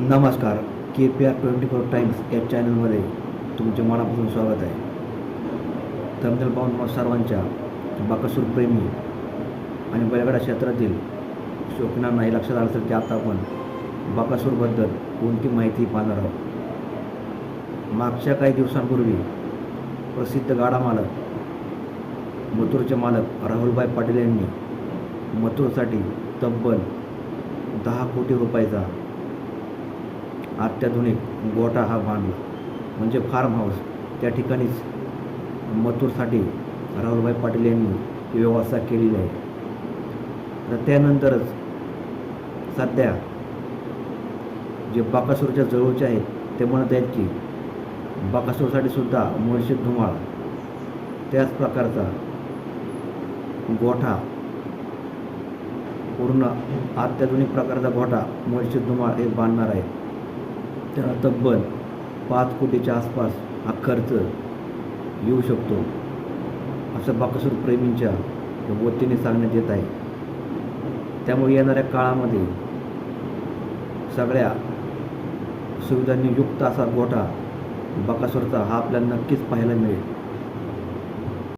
नमस्कार K P R twenty four Times या चॅनलमध्ये तुमचे मनापासून स्वागत आहे. तमदल पाहून सर्वांच्या बाकासूर प्रेमी आणि बैलगाडा क्षेत्रातील शोकनांना हे लक्षात आलं असेल की आता आपण बाकासूरबद्दल कोणती माहिती पाहणार आहोत? मागच्या काही दिवसांपूर्वी प्रसिद्ध गाडा मालक मथुरचे मालक राहुलभाई पाटील यांनी मथुरसाठी तब्बल दहा कोटी रुपयाचा अत्याधुनिक गोठा हा बांधला. म्हणजे फार्म हाऊस त्या ठिकाणीच मथुरसाठी राहुलभाई पाटील यांनी ही व्यवस्था केलेली आहे. तर त्यानंतरच सध्या जे बाकासूरच्या जवळचे आहेत ते म्हणत आहेत की बाकासूरसाठी सुद्धा मुळशी धुमाळ. त्याच प्रकारचा गोठा पूर्ण अत्याधुनिक प्रकारचा गोठा मुळशीत धुमाळ हे बांधणार आहे त्याला तब्बल पाच कोटीच्या आसपास हा खर्च येऊ शकतो. असं बाकसूर प्रेमींच्या वतीने सांगण्यात येत आहे. त्यामुळे येणाऱ्या काळामध्ये सगळ्या सुविधांनी युक्त असा गोठा बकासूरचा हा आपल्याला नक्कीच पाहायला मिळेल.